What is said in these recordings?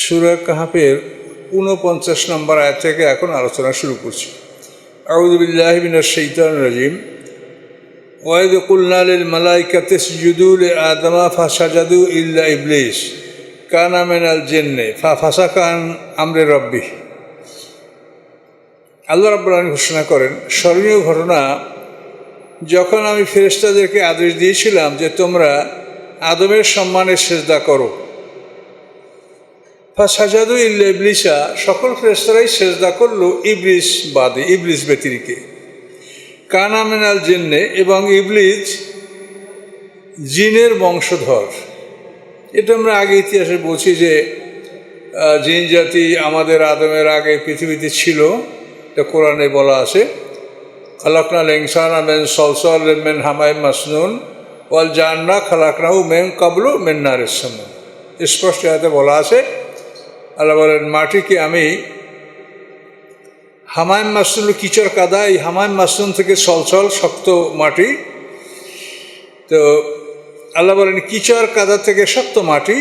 সুরা কাহাপের ঊনপঞ্চাশ নম্বর আয়াত থেকে এখন আলোচনা শুরু করছি। আউদুবিল্লাহ মিনাশ শৈতান রাজিম। ওয়াইদ কুলনালিল মালাইকাতে সুজুদুল আদমা ফাসাজাদু ইল্লা ইবলিস। কানা মেনাল জেন্নে ফা ফাসা কান আমরে রব্বি আল্লাহ রাব্বুল ঘোষণা করেন, স্মরণীয় ঘটনা, যখন আমি ফেরেস্তাদেরকে আদেশ দিয়েছিলাম যে তোমরা আদমের সম্মানে সেজদা করো ফাসাজাদু ইল্লা ইবলিসা, সকল ফেরেশতারাই সেজদা করল ইবলিস বাদে, ইবলিস ব্যতিরিকে কানা মেনাল জেন্নে এবং ইবলিস জিনের বংশধর। এটা আমরা আগে ইতিহাসে বলছি যে জিন জাতি আমাদের আদমের আগে পৃথিবীতে ছিল। এটা কোরআনে বলা আছে। খালাকনা লেংসানা মেন সলসল মেন হামাই মাসনুন, ওয়াল জান্না খালাকনাউ মেন কাবলু মেন নারেসাম স্পষ্ট এতে বলা আছে আল্লাহ বলেন, মাটিকে আমি হামায়ম মাসনুল কিচর কাদা এই হামায়ম মাসনুন থেকে সলসল শক্ত মাটি। তো আল্লাহ বলেন, কিচর কাদা থেকে শক্ত মাটি,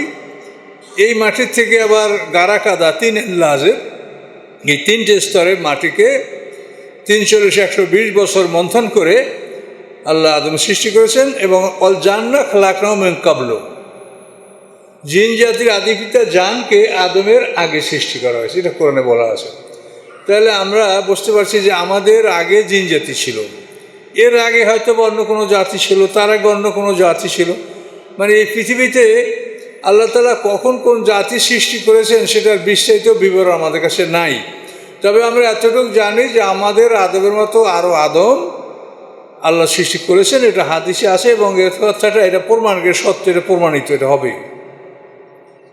এই মাটির থেকে আবার গাড়া কাদা, তিন লাজের এই তিনটে স্তরে মাটিকে তিনচল্লিশ, একশো বিশ বছর মন্থন করে আল্লাহ আদম সৃষ্টি করেছেন এবং অল জান্না খালাকনাও মেন কাবলো জিন জাতির আদি পিতা জানকে আদমের আগে সৃষ্টি করা হয়েছে। এটা কোরআনে বলা আছে। তাহলে আমরা বুঝতে পারছি যে আমাদের আগে জিন জাতি ছিল। এর আগে হয়তো অন্য কোনো জাতি ছিল, তার আগে অন্য কোনো জাতি ছিল। মানে এই পৃথিবীতে আল্লাহ তালা কখন কোন জাতি সৃষ্টি করেছেন সেটার বিস্তারিত বিবরণ আমাদের কাছে নাই। তবে আমরা এতটুকু জানি যে আমাদের আদমের মতো আরও আদম আল্লাহ সৃষ্টি করেছেন। এটা হাদিসে আছে এবং এর কথাটা, এটা প্রমাণকে সত্য, এটা প্রমাণিত, এটা হবে।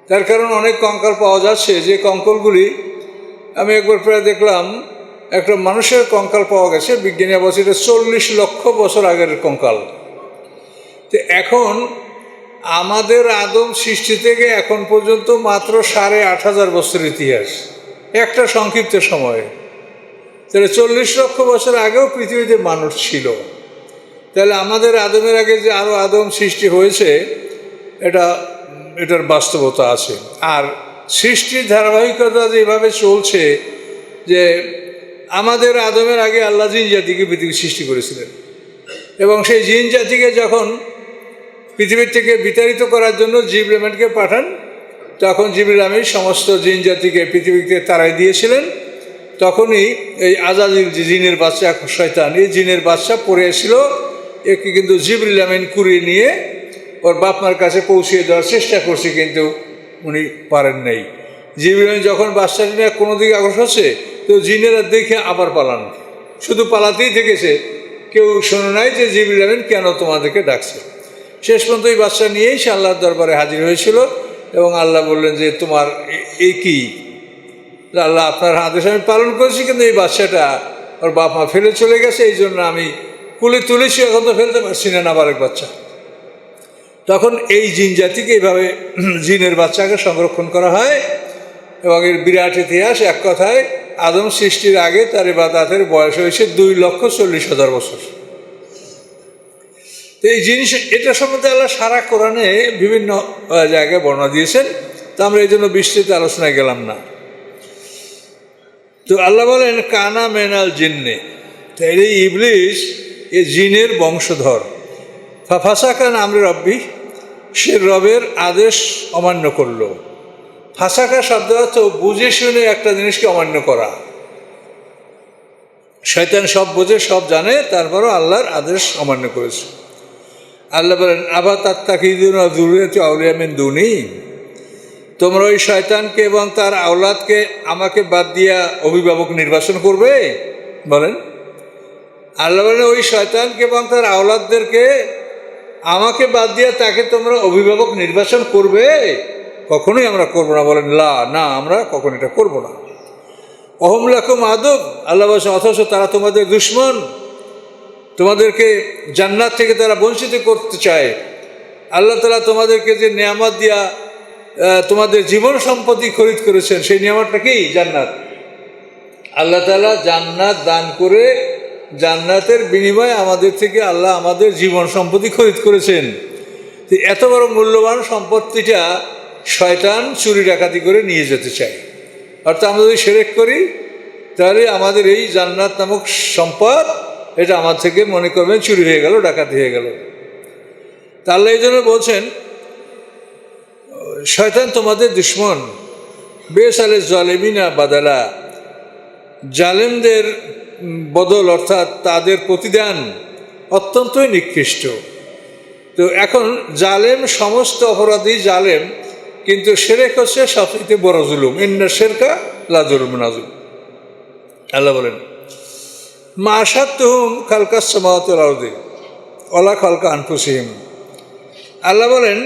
তার কারণ অনেক কঙ্কাল পাওয়া যাচ্ছে। যে কঙ্কলগুলি আমি একবার প্রায় দেখলাম, একটা মানুষের কঙ্কাল পাওয়া গেছে, বিজ্ঞানী বলছে এটা চল্লিশ লক্ষ বছর আগের কঙ্কাল। তো এখন আমাদের আদম সৃষ্টি থেকে এখন পর্যন্ত মাত্র সাড়ে আট হাজার বছর ইতিহাস। একটা সংক্ষিপ্ত সময়ে। তাহলে চল্লিশ লক্ষ বছর আগেও পৃথিবীতে মানুষ ছিল। তাহলে আমাদের আদমের আগে যে আরও আদম সৃষ্টি হয়েছে, এটা এটার বাস্তবতা আছে। আর সৃষ্টির ধারাবাহিকতা যেভাবে চলছে, যে আমাদের আদমের আগে আল্লাহ জিন জাতিকে পৃথিবী সৃষ্টি করেছিলেন। এবং সেই জিন জাতিকে যখন পৃথিবীর থেকে বিতাড়িত করার জন্য জিব্রেমেন্টকে পাঠান, তখন আমির সমস্ত জিন জাতিকে পৃথিবীতে তারাই দিয়েছিলেন। তখনই এই আজাদিল জিনের বাচ্চা, শয়তান, এই জিনের বাচ্চা পড়ে এসেছিল একে কিন্তু জিবরিল আমিন কুড়িয়ে নিয়ে ওর বাপমার কাছে পৌঁছিয়ে দেওয়ার চেষ্টা করছে, কিন্তু উনি পারেন নাই। আমিন যখন বাচ্চাটি নিয়ে কোনো দিকে অগ্রসর হচ্ছে, তো জিনেরা দেখে আবার পালান। শুধু পালাতেই থেকেছে। কেউ শোনে নাই যে আমিন কেন তোমাদেরকে ডাকছে। শেষ পর্যন্ত এই বাচ্চা নিয়েই সে আল্লাহর দরবারে হাজির হয়েছিল এবং আল্লাহ বললেন যে, তোমার এই কি? আল্লাহ আপনার আদেশ আমি পালন করেছি, কিন্তু এই বাচ্চাটা ওর বাপ মা ফেলে চলে গেছে। এই জন্য আমি কুলে তুলেছি, এখন তো ফেলতে পারছি না আবার এক বাচ্চা তখন এই জিন জাতিকে এইভাবে জিনের বাচ্চাকে সংরক্ষণ করা হয় এবং এর বিরাট ইতিহাস, এক কথায় আদম সৃষ্টির আগে তার বাদাতের বয়স হয়েছে দুই লক্ষ চল্লিশ হাজার বছর। তো এই জিনিস এটা সম্বন্ধে আল্লাহ সারা কোরআনে বিভিন্ন জায়গায় বর্ণনা দিয়েছেন। তো আমরা এই জন্য বিস্তৃত আলোচনায় গেলাম না। তো আল্লাহ বলেন, কানা মেনাল জিন্নে। তো এই ইবলিশ এ জিনের বংশধর। ফাফাসা কান আমরে রব্বি সে রবের আদেশ অমান্য করল। ফাঁসাকা শব্দ অর্থ বুঝে শুনে একটা জিনিসকে অমান্য করা। শয়তান সব বোঝে, সব জানে, তারপরও আল্লাহর আদেশ অমান্য করেছে। আল্লাহ বলেন আবার তার তাকিদুন দুরিয়াতে আউলিয়ামিন দুনি? তোমরা ওই শয়তানকে এবং তার আওলাদকে আমাকে বাদ দিয়া অভিভাবক নির্বাচন করবে? বলেন। আল্লাহ বলেন, ওই শয়তানকে এবং তার আওলাদদেরকে আমাকে বাদ দিয়া তাকে তোমরা অভিভাবক নির্বাচন করবে? কখনোই আমরা করব না। বলেন, লা, না, আমরা কখন এটা করব না। অহম লাকুম আদব আল্লাহ অথচ তারা তোমাদের দুশ্মন। তোমাদেরকে জান্নাত থেকে তারা বঞ্চিত করতে চায়। আল্লাহ তালা তোমাদেরকে যে নিয়ামত দিয়া তোমাদের জীবন সম্পত্তি খরিদ করেছেন, সেই নিয়ামতটা কি? জান্নাত। আল্লাহ তালা জান্নাত দান করে জান্নাতের বিনিময়ে আমাদের থেকে আল্লাহ আমাদের জীবন সম্পত্তি খরিদ করেছেন। এত বড় মূল্যবান সম্পত্তিটা শয়তান চুরি ডাকাতি করে নিয়ে যেতে চায়। অর্থাৎ আমরা যদি সেরেক করি, তাহলে আমাদের এই জান্নাত নামক সম্পদ, এটা আমার থেকে মনে করবেন চুরি হয়ে গেল, ডাকাতি হয়ে গেল। তাহলে এই জন্য বলছেন, শয়তান তোমাদের দুশ্মন বেশ আলে জলেমিনা বাদালা, জালেমদের বদল অর্থাৎ তাদের প্রতিদান অত্যন্তই নিকৃষ্ট। তো এখন জালেম, সমস্ত অপরাধী জালেম, কিন্তু সেরেক হচ্ছে সবচেয়ে বড় জুলুম। ইন্না শেরকা লাজুলুম নাজুল আল্লাহ বলেন, মা আসাদ তুহুম খালকা সমাতল আউদে অলা খালকা আনফুসিহিম। আল্লাহ বলেন,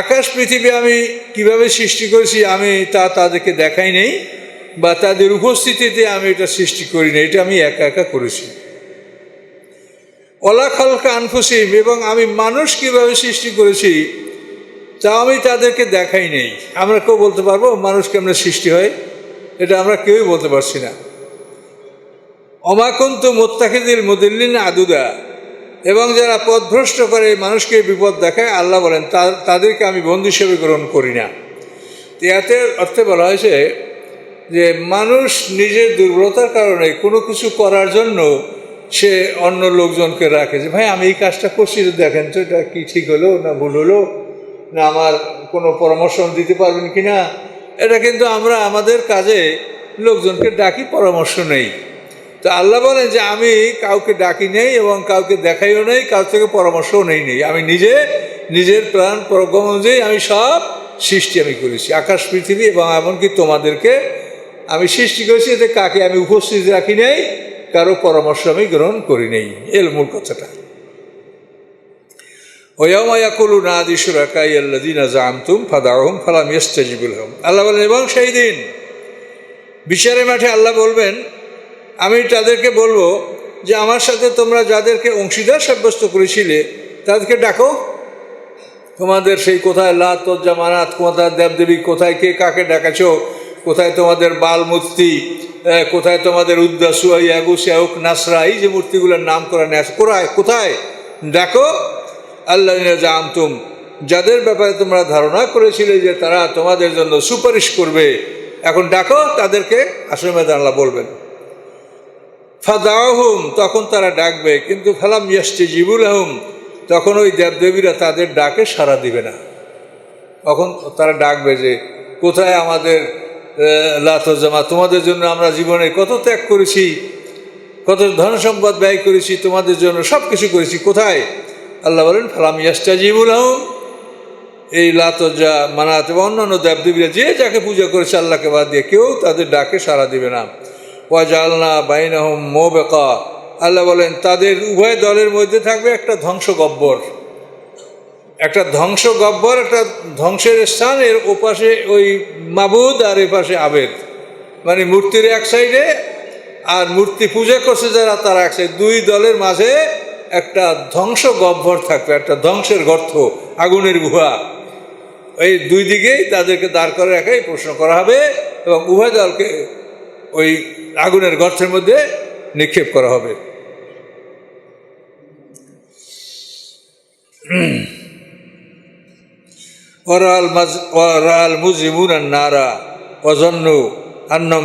আকাশ, পৃথিবী আমি কীভাবে সৃষ্টি করেছি আমি তা তাদেরকে দেখাই নেই। বা তাদের উপস্থিতিতে আমি এটা সৃষ্টি করি না, এটা আমি একা একা করেছি। অলা খালকা আনফুসিম, এবং আমি মানুষ কীভাবে সৃষ্টি করেছি তা আমি তাদেরকে দেখাই নেই। আমরা কেউ বলতে পারব, মানুষ কেমন সৃষ্টি হয়? এটা আমরা কেউই বলতে পারছি না। অমাকন্ত মোত্তাকিদিল মুদিল্লিন আদুদা, এবং যারা পথভ্রষ্ট করে মানুষকে বিপদ দেখায়, আল্লাহ বলেন তাদেরকে আমি বন্ধু হিসেবে গ্রহণ করি না। এতে অর্থে বলা হয়েছে যে মানুষ নিজের দুর্বলতার কারণে কোনো কিছু করার জন্য সে অন্য লোকজনকে রাখে যে, ভাই, আমি এই কাজটা করছি দেখেন তো এটা কি ঠিক হলো, না ভুল হলো, না আমার কোনো পরামর্শ দিতে পারবেন কি না? এটা কিন্তু আমরা আমাদের কাজে লোকজনকে ডাকি, পরামর্শ নেই। তো আল্লাহ বলেন যে, আমি কাউকে ডাকি নেই এবং কাউকে দেখাইও নেই কাউ থেকে পরামর্শও নেই নেই। আমি নিজে, নিজের প্রাণ প্রজ্ঞম অনুযায়ী আমি সব সৃষ্টি আমি করেছি। আকাশ, পৃথিবী এবং এমনকি তোমাদেরকে আমি সৃষ্টি করেছি, এতে কাকে আমি উপস্থিত রাখি নেই, কারও পরামর্শ আমি গ্রহণ করি নেই। এর মূল কথাটা। ওয়ামায়াকুলু না দিসুরাকাই আল্লাদিনা জামতুম ফাদাহম ফালাম ইস্তাজিবুল হম আল্লাহ বলেন, এবং সেই দিন, বিচারের মাঠে আল্লাহ বলবেন, আমি তাদেরকে বলব যে, আমার সাথে তোমরা যাদেরকে অংশীদার সাব্যস্ত করেছিলে, তাদেরকে ডাকো। তোমাদের সেই কোথায় লাত জামানাত কোথায় দেবদেবী, কোথায় কে কাকে ডাকাছো কোথায় তোমাদের বাল মূর্তি কোথায় তোমাদের উদ্দাসু ইয়াগু শাহুক নাসরা, এই যে মূর্তিগুলোর নাম করা নেয় কোথায়? কোথায় দেখো, আল্লাহ জামতুম যাদের ব্যাপারে তোমরা ধারণা করেছিলে যে তারা তোমাদের জন্য সুপারিশ করবে, এখন ডাকো তাদেরকে আসলে আল্লাহ বলবেন। ফাদাহুম তখন তারা ডাকবে, কিন্তু ফালাম ইয়াসটি জিবুল আহম তখন ওই দেবদেবীরা তাদের ডাকে সাড়া দিবে না। তখন তারা ডাকবে যে, কোথায় আমাদের লাতজামা তোমাদের জন্য আমরা জীবনে কত ত্যাগ করেছি, কত ধন সম্পদ ব্যয় করেছি, তোমাদের জন্য সব কিছু করেছি, কোথায়? আল্লাহ বলেন, ফালাম ইয়াসটা জিবুল এই লাতজা মানাত এবং অন্যান্য দেবদেবীরা যে যাকে পূজা করেছে আল্লাহকে বাদ দিয়ে কেউ তাদের ডাকে সাড়া দিবে না। ওয়াজালনা বাইনাহম মো বেকা আল্লাহ বলেন, তাদের উভয় দলের মধ্যে থাকবে একটা ধ্বংস গব্বর একটা ধ্বংস গব্বর, একটা ধ্বংসের স্থান, এর ওপাশে ওই মাবুদ আর এপাশে আবেদ। মানে মূর্তির এক সাইডে আর মূর্তি পূজা করছে যারা, তারা এক সাইড। দুই দলের মাঝে একটা ধ্বংস গহ্বর থাকবে, একটা ধ্বংসের গর্ত, আগুনের গুহা। এই দুই দিকেই তাদেরকে দাঁড় করে রাখাই প্রশ্ন করা হবে এবং উভয় দলকে ওই আগুনের গর্তের মধ্যে নিক্ষেপ করা হবে। নারা অজন্নু আন্নম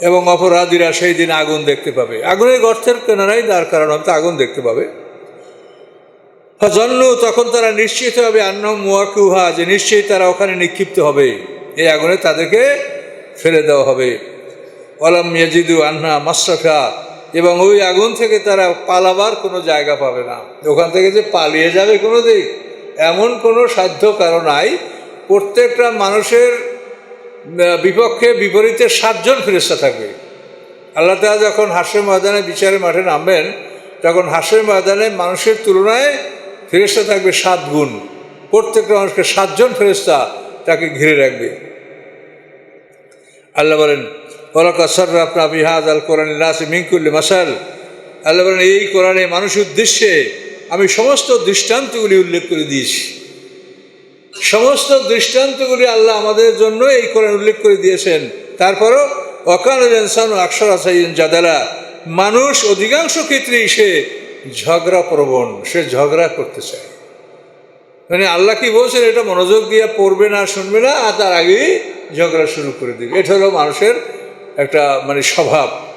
এবং অপরাধীরা সেই দিন আগুন দেখতে পাবে। আগুনের গর্তের কেনারাই দাঁড় কারণ হবে আগুন দেখতে পাবে। জন্ম তখন তারা নিশ্চিত হবে, আন্নম মুয়াকিউহা, যে নিশ্চয়ই তারা ওখানে নিক্ষিপ্ত হবে। এই আগুনে তাদেরকে ফেলে দেওয়া হবে। অলাম ইয়াজিদু আন্না মাসরাফা এবং ওই আগুন থেকে তারা পালাবার কোনো জায়গা পাবে না। ওখান থেকে যে পালিয়ে যাবে কোনো দিক। এমন কোনো সাধ্য কারণ নাই। প্রত্যেকটা মানুষের বিপক্ষে বিপরীতে সাতজন ফেরেস্তা থাকবে। আল্লাহ তালা যখন হাস্যের ময়দানে বিচারের মাঠে নামবেন, তখন হাস্যের ময়দানে মানুষের তুলনায় ফেরেস্তা থাকবে সাত গুণ। প্রত্যেকটা মানুষকে সাতজন ফেরেস্তা তাকে ঘিরে রাখবে। আল্লাহ বলেন ওলাকা সর্রাফনা বিহাদ আল কোরআন নাসি মিঙ্কুল্লি মাসাল। আল্লাহ বলেন, এই কোরআনে মানুষের উদ্দেশ্যে আমি সমস্ত দৃষ্টান্তগুলি উল্লেখ করে দিয়েছি। সমস্ত দৃষ্টান্তগুলি আল্লাহ আমাদের জন্য এই কোরআন উল্লেখ করে দিয়েছেন। তারপরও অকাল ইনসান আকসর আসাইন জাদালা, মানুষ অধিকাংশ ক্ষেত্রেই সে ঝগড়া প্রবণ, সে ঝগড়া করতে চায়। মানে আল্লাহ কি বলছেন, এটা মনোযোগ দিয়ে পড়বে না, শুনবে না, আর তার আগেই ঝগড়া শুরু করে দিবে। এটা হলো মানুষের একটা মানে স্বভাব।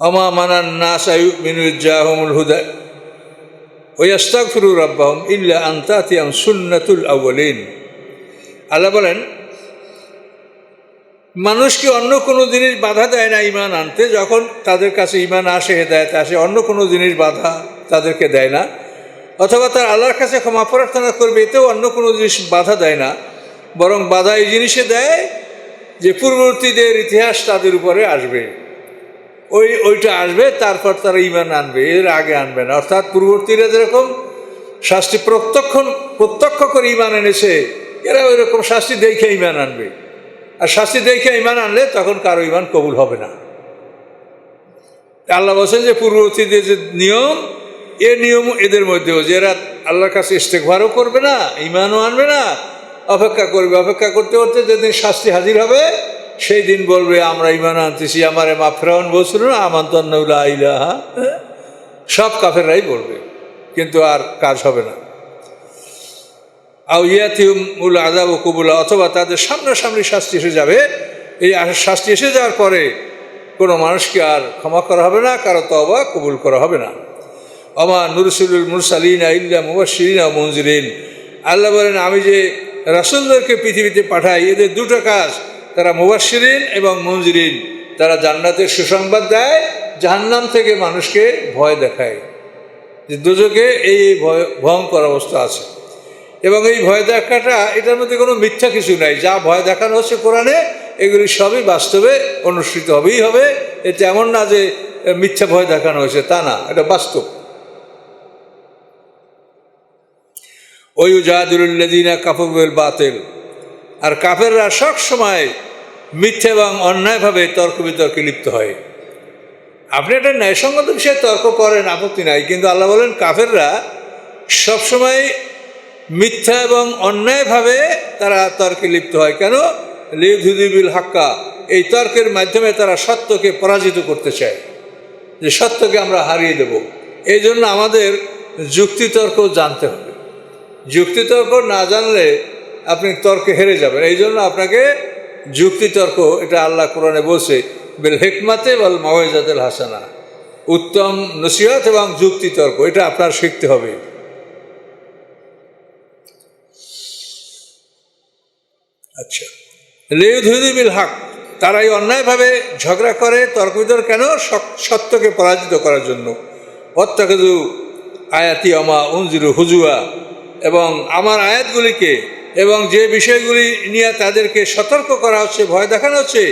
আমা মানান নাস আয়ু মিনুজ্জাহমুল হুদা। ওয়াস্তাক ফিরু রাব্বাহম ইল্লা আন্তাতিয়াম সুন্নাতুল আউ্বালিন আল্লাহ বলেন, মানুষকে অন্য কোনো জিনিস বাধা দেয় না ইমান আনতে, যখন তাদের কাছে ইমান আসে, হেদায়ত আসে, অন্য কোনো জিনিস বাধা তাদেরকে দেয় না। অথবা তার আল্লাহর কাছে ক্ষমা প্রার্থনা করবে, এতেও অন্য কোনো জিনিস বাধা দেয় না। বরং বাধা এই জিনিসে দেয় যে পূর্ববর্তীদের ইতিহাস তাদের উপরে আসবে। ওই ওইটা আসবে, তারপর তারা ইমান আনবে, এর আগে আনবে না। অর্থাৎ পূর্ববর্তীরা যেরকম শাস্তি প্রত্যক্ষ প্রত্যক্ষ করে ইমান এনেছে, এরা ওই রকম শাস্তি দেখে ইমান আনবে। আর শাস্তি দেখে ইমান আনলে তখন কারও ইমান কবুল হবে না। আল্লাহ বলছেন যে, পূর্ববর্তীদের যে নিয়ম, এ নিয়ম এদের মধ্যেও, যে এরা আল্লাহর কাছে ইস্তেকভারও করবে না, ইমানও আনবে না, অপেক্ষা করবে। অপেক্ষা করতে করতে যেদিন শাস্তি হাজির হবে সেই দিন বলবে, আমরা ইমান আনতেছি, আমার মা ফেরাউন বলছিল না আমন্তন্নউল্লাহ ইলাহা সব কাফেররাই বলবে, কিন্তু আর কাজ হবে না। আউ ইয়াতিউল আজাব ও কবুলা, অথবা তাদের সামনাসামনি শাস্তি এসে যাবে। এই শাস্তি এসে যাওয়ার পরে কোনো মানুষকে আর ক্ষমা করা হবে না, কারও তবা কবুল করা হবে না। অমা নুরসুলুল মুরসালিন ইল্লা মুবাসিরিন মঞ্জুরিন আল্লাহ বলেন, আমি যে রাসুলদেরকে পৃথিবীতে পাঠাই, এদের দুটো কাজ তারা মুবাসিরিন এবং মঞ্জুরিন তারা জান্নাতের সুসংবাদ দেয়, জাহান্নাম থেকে মানুষকে ভয় দেখায়। যে দুযোগে এই ভয়, ভয়ঙ্কর অবস্থা আছে। এবং এই ভয় দেখাটা, এটার মধ্যে কোনো মিথ্যা কিছু নাই। যা ভয় দেখানো হচ্ছে কোরআনে, এগুলি সবই বাস্তবে অনুষ্ঠিত হবেই হবে। এতে এমন না যে মিথ্যা ভয় দেখানো হয়েছে, তা না, এটা বাস্তব। ওই জাহাদুল্লাদিনা কাপুরবেল বাতেল। আর কাফেররা সব সময় মিথ্যা এবং অন্যায়ভাবে তর্ক বিতর্কে লিপ্ত হয়। আপনি একটা ন্যায়সঙ্গত বিষয়ে তর্ক করেন, আপত্তি নাই, কিন্তু আল্লাহ বলেন কাফেররা সবসময় মিথ্যা এবং অন্যায়ভাবে তারা তর্কে লিপ্ত হয়। কেন? লিউধুদিবিল হাক্কা, এই তর্কের মাধ্যমে তারা সত্যকে পরাজিত করতে চায়, যে সত্যকে আমরা হারিয়ে দেব। এই জন্য আমাদের যুক্তিতর্ক জানতে হবে। যুক্তিতর্ক না জানলে আপনি তর্কে হেরে যাবেন। এই জন্য আপনাকে যুক্তিতর্ক এটা আল্লাহ কোরআনে বলছে, বেল হেকমাতে বল মাওয়াজাতুল হাসানা। উত্তম নসিহত এবং যুক্তিতর্ক এটা আপনার শিখতে হবে। আচ্ছা। লেউধুদিবিল হাক, তারা এই অন্যায়ভাবে ঝগড়া করে, তর্ক বিতর্ক কেন? সত্যকে পরাজিত করার জন্য। অত্যাকেদু আয়াতি আমা উনজিরু হুজুয়া, এবং আমার আয়াতগুলিকে এবং যে বিষয়গুলি নিয়ে তাদেরকে সতর্ক করা হচ্ছে, ভয় দেখানো হচ্ছে,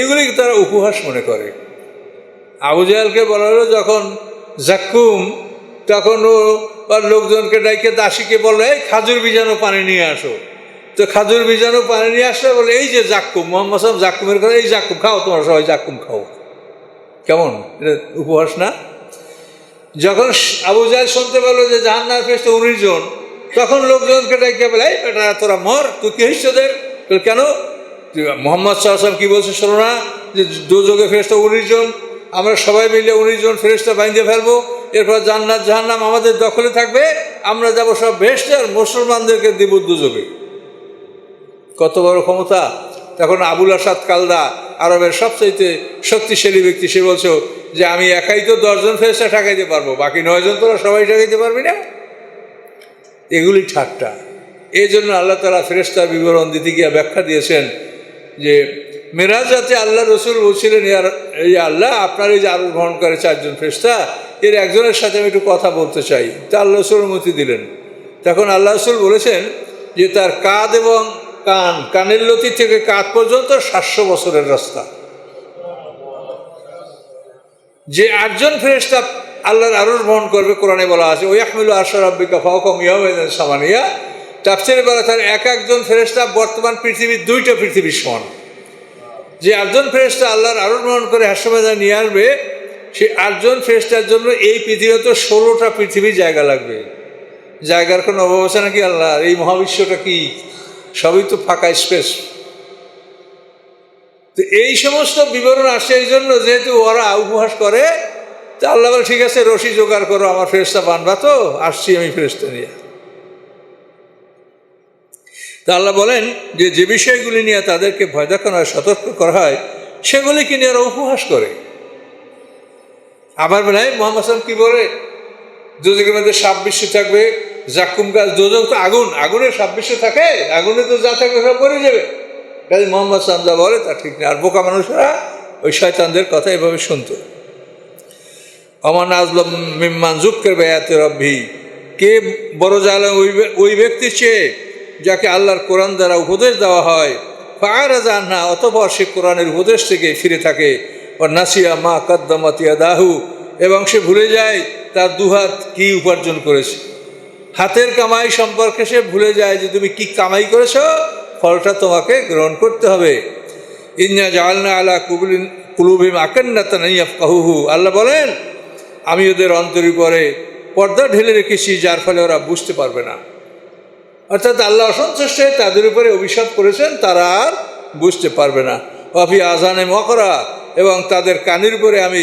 এগুলিকে তারা উপহাস মনে করে। আবু জাহালকে বলা হলো যখন জাক্কুম, তখন ও লোকজনকে ডাইকে দাসীকে বলল, এই খাজুর বীজাণু পানি নিয়ে আসো। তো খাজুর বীজাণু পানি নিয়ে আসলে বলে, এই যে জাক্কুম, মোহাম্মদ সাহেব জাক্কুমের কথা, এই জাক্কুম খাও, তোমার সবাই জাক্কুম খাও। কেমন? এটা উপহাস না? যখন আবু জাহেল শুনতে পেল যে জাহান্নার ফেসতে উনিশ জন তখন লোকজনকে ডেকে বলে, এই বেটা, তোরা মর, তুই কি তোদের কেন? মোহাম্মদ সাহসাম কি বলছে শোনো না, যে দুযোগে ফেরস্তা উনিশ জন, আমরা সবাই মিলে উনিশ জন ফেরস্তা বাইন্দে ফেলব, এরপর জান্নাত, জাহান্নাম আমাদের দখলে থাকবে, আমরা যাব সব ভেসতে আর মুসলমানদেরকে দিব দুযোগে কত বড় ক্ষমতা। তখন আবুল আসাদ কালদা, আরবের সবচাইতে শক্তিশালী ব্যক্তি, সে বলছো যে, আমি একাই তো দশজন ফেরস্তা ঠেকাইতে পারব, বাকি নয়জন তোরা সবাই ঠেকাইতে পারবি না? এগুলি ঠাট্টা। এই জন্য আল্লাহ তালা ফেরেস্তার বিবরণ দিতে গিয়ে ব্যাখ্যা দিয়েছেন যে, মেরাজ যাতে আল্লাহ রসুল বলছিলেন ইয়ার এই আল্লাহ, আপনার এই যে আরও গ্রহণ করে চারজন ফেরেস্তা এর একজনের সাথে আমি একটু কথা বলতে চাই। তা আল্লাহ রসুল অনুমতি দিলেন। তখন আল্লাহ রসুল বলেছেন যে, তার কাঁধ এবং কান, কানের লতি থেকে কাঁধ পর্যন্ত সাতশো বছরের রাস্তা। যে আটজন ফেরেস্তা আল্লাহর আরুষ বহন করবে, কোরআনে বলা আছে ওই আহমিল আশর আব্বিকা ফাওকম ইয়ামেদিন সামানিয়া। তাফসিরে বলা তার এক একজন ফেরেস্তা বর্তমান পৃথিবীর দুইটা পৃথিবীর সমান। যে আটজন ফেরেস্তা আল্লাহর আরুষ বহন করে হাস্যমেদা নিয়ে আসবে সেই আটজন ফেরেস্তার জন্য এই পৃথিবীতে ষোলোটা পৃথিবীর জায়গা লাগবে। জায়গার কোনো অভাব আছে নাকি আল্লাহ এই মহাবিশ্বটা কি? সবই তো ফাঁকা স্পেস। তো এই সমস্ত বিবরণ আসে এই জন্য যেহেতু ওরা উপহাস করে তা আল্লাহ বলে, ঠিক আছে, রশি জোগাড় করো, আমার ফেরস্তা বানবা তো, আসছি আমি ফেরস্তা নিয়ে। তা আল্লাহ বলেন যে যে বিষয়গুলি নিয়ে তাদেরকে ভয় দেখানো হয় সতর্ক করা হয়, সেগুলিকে নিয়ে ওরা উপহাস করে। আবার বেলায় মোহাম্মদ সালাম কি বলে? দুজকের মধ্যে সাপ বিশ্ব থাকবে জাকুম গাছ দোজক তো আগুন আগুনের সাপ বিশ্ব থাকে, আগুনে তো যা থাকবে সব পড়ে যাবে। কাজে মোহাম্মদ সালাম যা বলে তা ঠিক নেই আর বোকা মানুষরা ওই শয়তানদের কথা এভাবে শুনতো। অমান আজলম মিম্মান জুক্কের বেয়াতে রব্বি। কে বড় জালে ওই ওই ব্যক্তির চেয়ে যাকে আল্লাহর কোরআন দ্বারা উপদেশ দেওয়া হয়? ফায়ারা যান না অতপর সে কোরআনের উপদেশ থেকে ফিরে থাকে। ও নাসিয়া মা কদ্দমাতিয়া দাহু এবং সে ভুলে যায় তার দুহাত কি উপার্জন করেছে। হাতের কামাই সম্পর্কে সে ভুলে যায় যে তুমি কি কামাই করেছ? ফলটা তোমাকে গ্রহণ করতে হবে। ইন্না জালনা আলা কুবলিন কুলুবিম আকান্নাতা নাইয়াফ কাহুহু আল্লাহ বলেন আমি ওদের অন্তরি পরে পর্দা ঢেলে রেখেছি, যার ফলে ওরা বুঝতে পারবে না। অর্থাৎ আল্লাহ অসন্তুষ্ট হয়ে তাদের উপরে অভিশাপ করেছেন, তারা আর বুঝতে পারবে না। অফি আজানে মকরা, এবং তাদের কানের উপরে আমি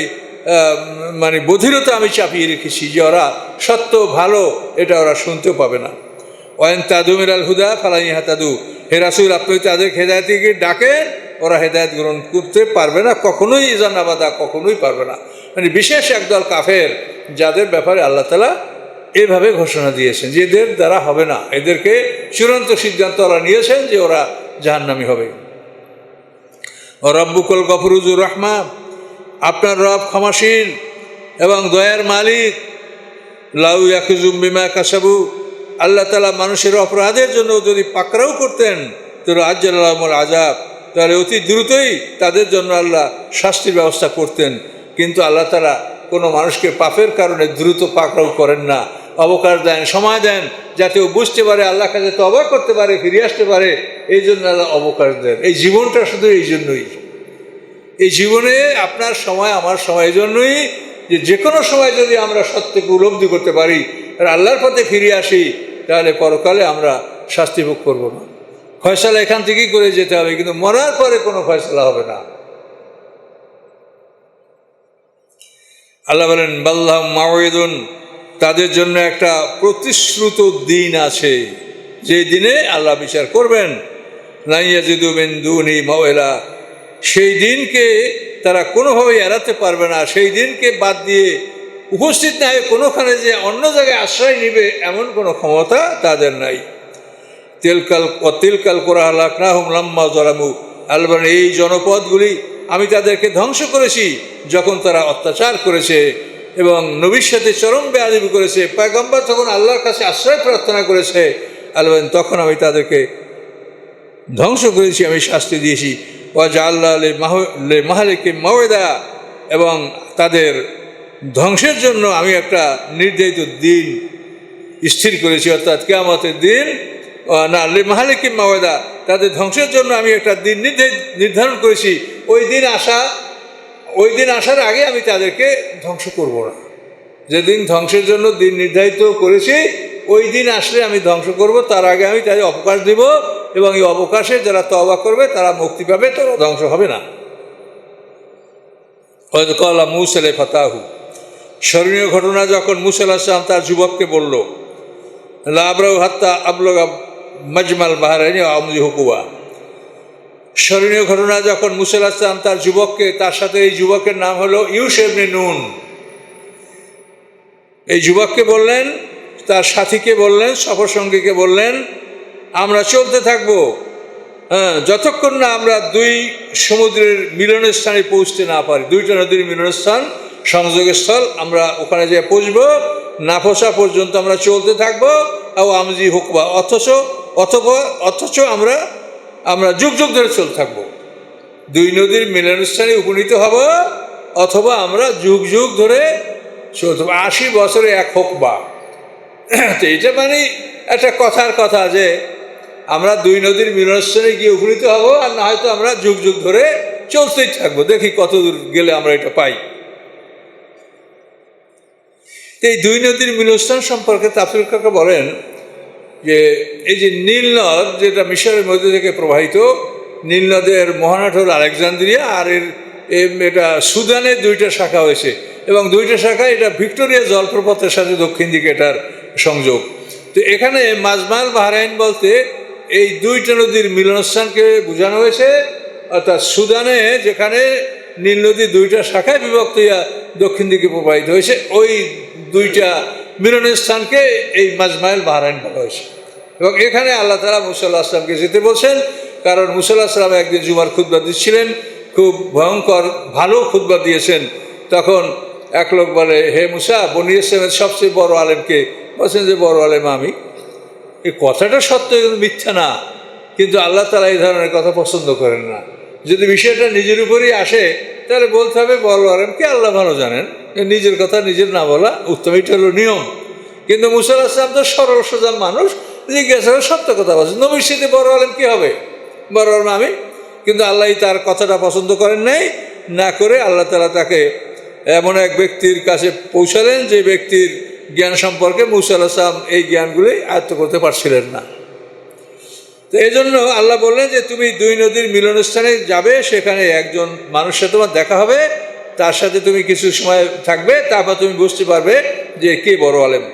মানে বধিরতা আমি চাপিয়ে রেখেছি যে ওরা সত্য, ভালো, এটা ওরা শুনতেও পাবে না। ওয়েন তাদু মিরাল হুদা ফালাই হাতাদু হে রাসুল, আপনি তাদের হেদায়তিকে ডাকেন, ওরা হেদায়ত গ্রহণ করতে পারবে না, কখনোই ইজান আবাদা কখনোই পারবে না। মানে বিশেষ একদল কাফের যাদের ব্যাপারে আল্লাহ তালা এভাবে ঘোষণা দিয়েছেন যে এদের দ্বারা হবে না। এদেরকে চূড়ান্ত সিদ্ধান্ত ওরা নিয়েছেন যে ওরা জাহান্নামি হবে। ও রব্বুকল গফরুজুর রহমান, আপনার রব ক্ষমাশীল এবং দয়ার মালিক। লাউ ইয়াকুজুম বিমা কাসাবু, আল্লাহ তালা মানুষের অপরাধের জন্য যদি পাকড়াও করতেন, তো রাজ্জাল আজাব তাহলে অতি দ্রুতই তাদের জন্য আল্লাহ শাস্তির ব্যবস্থা করতেন। কিন্তু আল্লাহ তালা কোনো মানুষকে পাপের কারণে দ্রুত পাকড়াও করেন না। অবকাশ দেন, সময় দেন, যাতে ও বুঝতে পারে আল্লাহ কাছে তো অবাক করতে পারে, ফিরে আসতে পারে। এই জন্য আল্লাহ অবকাশ দেন। এই জীবনটা শুধু এই জন্যই। এই জীবনে আপনার সময় আমার সময়, এই জন্যই যে যে কোনো সময় যদি আমরা সত্যকে উপলব্ধি করতে পারি, আর আল্লাহর পথে ফিরে আসি, তাহলে পরকালে আমরা শাস্তি ভোগ করব না। ফয়সালা এখান থেকেই করে যেতে হবে, কিন্তু মরার পরে কোনো ফয়সলা হবে না। আল্লাহ বলেন, বাল্লাহ মাওয়েদুন তাদের জন্য একটা প্রতিশ্রুত দিন আছে। যে দিনে আল্লাহ বিচার করবেন। নাইয়াজিদুবিন দুনি মাওয়েলা। সেই দিনকে তারা কোনোভাবেই এড়াতে পারবে না। সেই দিনকে বাদ দিয়ে উপস্থিত না হয়ে কোনোখানে যে অন্য জায়গায় আশ্রয় নিবে এমন কোনো ক্ষমতা তাদের নাই। তেলকাল, অতিলকাল কোরা লাখ না হুম লাম্মা জরামু আলবান এই জনপদগুলি আমি তাদেরকে ধ্বংস করেছি যখন তারা অত্যাচার করেছে এবং নবীর সাথে চরম বেয়াদিবি করেছে। পয়গম্বর তখন আল্লাহর কাছে আশ্রয় প্রার্থনা করেছে আলবান তখন আমি তাদেরকে ধ্বংস করেছি, আমি শাস্তি দিয়েছি। ওয়াজা আল্লাহ মাহালিকে মাওয়েদা এবং তাদের ধ্বংসের জন্য আমি একটা নির্ধারিত দিন স্থির করেছি, অর্থাৎ কেয়ামতের দিন না, লে মাহালিকে মাওয়েদা তাদের ধ্বংসের জন্য আমি একটা দিন নির্ধারি- নির্ধারণ করেছি। ওই দিন আসা, ওই দিন আসার আগে আমি তাদেরকে ধ্বংস করব না। যেদিন ধ্বংসের জন্য দিন নির্ধারিত করেছি, ওই দিন আসলে আমি ধ্বংস করব, তার আগে আমি তাদের অবকাশ দিব এবং এই অবকাশে যারা তবা করবে, তারা মুক্তি পাবে তারা ধ্বংস হবে না। কলা মুসেলে ফাতাহু। স্মরণীয় ঘটনা, যখন মুসেল আসলাম তার যুবককে বলল লাবরাউ হাত্তা আবলগা মজমাল বাহারাইনি আমজি হুকুবা স্মরণীয় ঘটনা, যখন মুসেল আসলাম তার যুবককে, তার সাথে এই যুবকের নাম হলো ইউসেবনে নুন। এই যুবককে বললেন, তার সাথীকে বললেন সফরসঙ্গীকে বললেন, আমরা চলতে থাকব। হ্যাঁ যতক্ষণ না আমরা দুই সমুদ্রের মিলনের স্থানে পৌঁছতে না পারি, দুইটা নদীর মিলনস্থান সংযোগের স্থল আমরা ওখানে যেয়ে পৌঁছব। না পৌঁছা পর্যন্ত আমরা চলতে থাকব। ও আমজি হুকবা, অথচ, অথবা, অথচ আমরা আমরা যুগ যুগ ধরে চলতে থাকব। দুই নদীর মিলনস্থানে উপনীত হব, অথবা আমরা যুগ যুগ ধরে চলতে। আশি বছরে এক হোক বা। তো এটা মানে একটা কথার কথা যে আমরা দুই নদীর মিলনস্থানে গিয়ে উপনীত হব, আর না হয়তো আমরা যুগ যুগ ধরে চলতেই থাকব। দেখি কত দূর গেলে আমরা এটা পাই। এই দুই নদীর মিলনস্থান সম্পর্কে তাফসির কাকা বলেন যে এই যে নীল নদ যেটা মিশরের মধ্যে থেকে প্রবাহিত, নীল নদের মহানাট হল আলেকজান্দ্রিয়া আর এর এটা সুদানের দুইটা শাখা হয়েছে এবং দুইটা শাখা, এটা ভিক্টোরিয়া জলপ্রপাতের সাথে দক্ষিণ দিকে এটার সংযোগ। তো এখানে মাজমাল বাহরাইন বলতে এই দুইটা নদীর মিলনস্থানকে বোঝানো হয়েছে। অর্থাৎ সুদানে যেখানে নীল নদী দুইটা শাখায় বিভক্ত হইয়া দক্ষিণ দিকে প্রবাহিত হয়েছে, ওই দুইটা মিলনের স্থানকে এই মাজমাইল বাহরাইন বলা হয়েছে। এবং এখানে আল্লাহ তালা মুসাল্লাহ আসলামকে যেতে বলছেন, কারণ মুসাল্লাহ আসলাম একদিন জুমার খুদ্া দিচ্ছিলেন, খুব ভয়ঙ্কর, ভালো খুদ্া দিয়েছেন। তখন এক লোক বলে, হে মুসা, বনি ইসলামের সবচেয়ে বড় আলেমকে? বলছেন যে, বড় আলেম আমি। এই কথাটা সত্য কিন্তু মিথ্যা না। কিন্তু আল্লাহ তালা এই ধরনের কথা পছন্দ করেন না। যদি বিষয়টা নিজের উপরেই আসে, তাহলে বলতে হবে বড় আলেমকে আল্লাহ ভালো জানেন। নিজের কথা নিজের না বলা উত্তম, এটা হলো নিয়ম। কিন্তু মুসাল আসলাম তো সরল সোজা মানুষ, জিজ্ঞাসা করে সত্য কথা বলছে। নবীর সাথে বড় আলেম কী হবে? বড় আলেম আমি। কিন্তু আল্লাহ তার কথাটা পছন্দ করেন নাই, না করে আল্লাহ তালা তাকে এমন এক ব্যক্তির কাছে পৌঁছালেন যে ব্যক্তির জ্ঞান সম্পর্কে মুসা আসলাম এই জ্ঞানগুলি আয়ত্ত করতে পারছিলেন না। তো এই জন্য আল্লাহ বললেন যে, তুমি দুই নদীর মিলনস্থানে যাবে, সেখানে একজন মানুষের তোমার দেখা হবে। তার সাথে তুমি কিছু সময় থাকবে, তারপর তুমি বুঝতে পারবে যে কে বড় আলেম।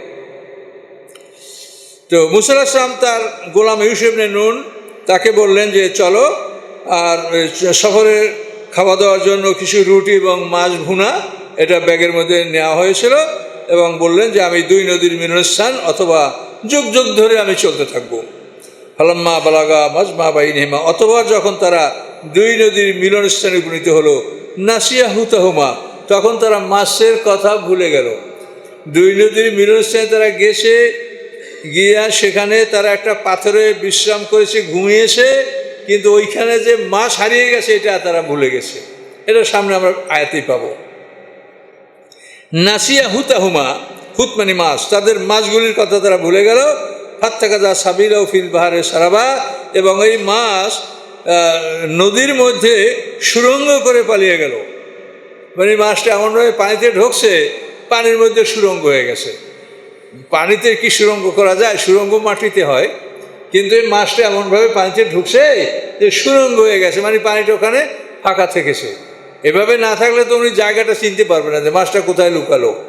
তো মুসাল আসলাম তার গোলাম ইউসুফনে নুন তাকে বললেন যে, চলো, আর শহরে খাওয়া দাওয়ার জন্য কিছু রুটি এবং মাছ ভুনা এটা ব্যাগের মধ্যে নেওয়া হয়েছিল এবং বললেন যে, আমি দুই নদীর মিলনস্থান অথবা যুগ যুগ ধরে আমি চলতে থাকব। হলাম্মা বালাগা মাজমা বাইনহেমা, অথবা যখন তারা দুই নদীর মিলনস্থানে উপনীত হলো নাসিয়া হুতাহুমা তখন তারা মাছের কথা ভুলে গেল। দুই নদীর মিলনস্থানে তারা গেছে, গিয়া সেখানে তারা একটা পাথরে বিশ্রাম করেছে, ঘুমিয়েছে, কিন্তু ওইখানে যে মাছ হারিয়ে গেছে, এটা তারা ভুলে গেছে। এটা সামনে আমরা আয়াতেই পাবো। নাসিয়া হুতাহুমা হুত মানে মাছ, তাদের মাছগুলির কথা তারা ভুলে গেল। হাত যা সাবিলা ও ফিল বাহারে সারাবা, এবং এই মাছ নদীর মধ্যে সুরঙ্গ করে পালিয়ে গেল। মানে মাছটা এমনভাবে পানিতে ঢুকছে, পানির মধ্যে সুরঙ্গ হয়ে গেছে। পানিতে কি সুরঙ্গ করা যায়? সুরঙ্গ মাটিতে হয়। কিন্তু এই মাছটা এমনভাবে পানিতে ঢুকছে যে সুরঙ্গ হয়ে গেছে মানে পানিটা ওখানে ফাঁকা থেকেছে। এভাবে না থাকলে তো উনি জায়গাটা চিনতে পারবে না যে মাছটা কোথায় লুকালো।